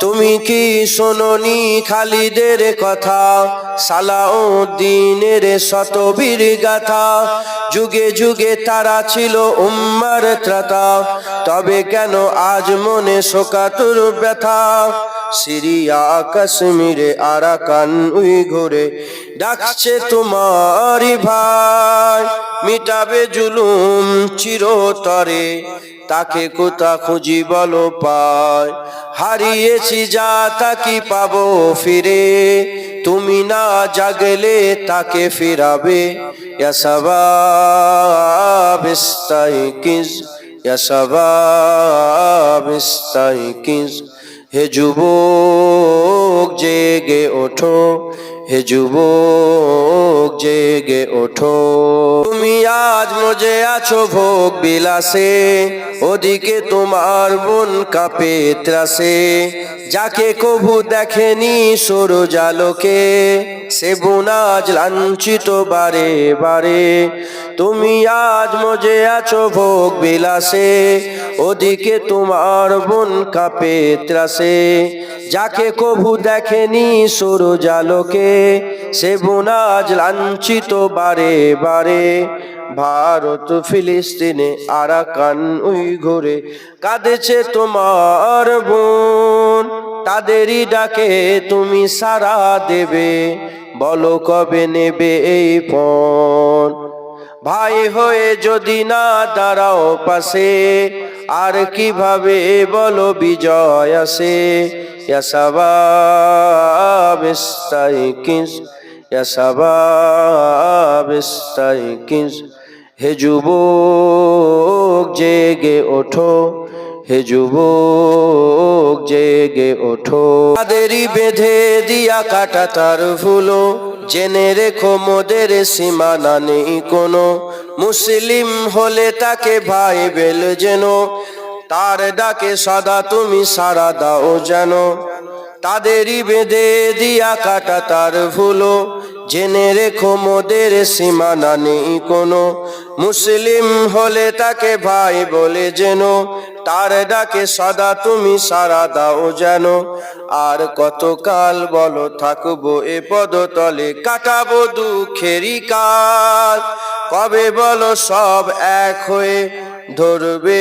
তুমি কি শোনি খালিদের কথা? সালাউদ্দিনের শতবীর গাথা। যুগে যুগে তারা ছিল উম্মার ত্রাতা। তবে কেন আজ মনে শোকাতুর ব্যথা? সিরিয়া, কাশ্মীরে, আরাকান উই ঘুরে ডাকছে তোমারই ভাই। মিটাবে জুলুম চিরতরে। তাকে কোথা খুঁজি বলো পায় হারিয়েছি যা তাকি পাবো ফিরে। তুমি না জাগলে তাকে ফিরাবে। হে যুবক, জেগে ওঠো। হে যুবক জেগে ওঠো। তুমি আজ মজে আছো ভোগ বিলাসে ওদিকে তোমার বোন কাপে ত্রাসে। যাকে কভু দেখেনি সর জালোকে সে বোন আজ লাঞ্ছিত বারে বারে। তুমি আজ মজে আছো ভোগ বিলাসে, ওদিকে তোমার বোন কাপে ত্রাসে। যাকে কভু দেখেনি সর জালোকে সে বোন আজ লাঞ্ছিত বারে বারে। ভারত, ফিলিস্তিনে আরাকান উই ঘুরে কাঁদেছে তোমার বোন। তাদেরই ডাকে তুমি সারা দেবে, বলো কবে নেবে এই পণ ভাই হয়ে যদি না দাঁড়াও পাশে, আর কীভাবে বলো বিজয় আসে? ইয়াসাবাব ইস্তাইকিস ইয়াসাবাব ইস্তাইকিস হে যুবক জেগে ওঠো, হে যুবক জেগে ওঠো। তাদেরই বেঁধে দিয়া কাটা তার ফুলো, জেনে রেখো মোদের সীমানা নেই কোনো। মুসলিম হলে তাকে ভাই বেল যেন, তার ডাকে সদা তুমি সারা দাও যেন। তাদেরই বেঁধে দিয়া কাটা তার ভুলো। জেনে রেখো মোদের সীমানা নেই কোনো। মুসলিম হলে তাকে ভাই বলে যেন তার ডাকে সদা তুমি সারা দাও যেন। আর কতকাল বলো থাকব এ পদতলে। কাটাবো দুঃখেরই কাল কবে বলো সব এক হয়ে ধরবে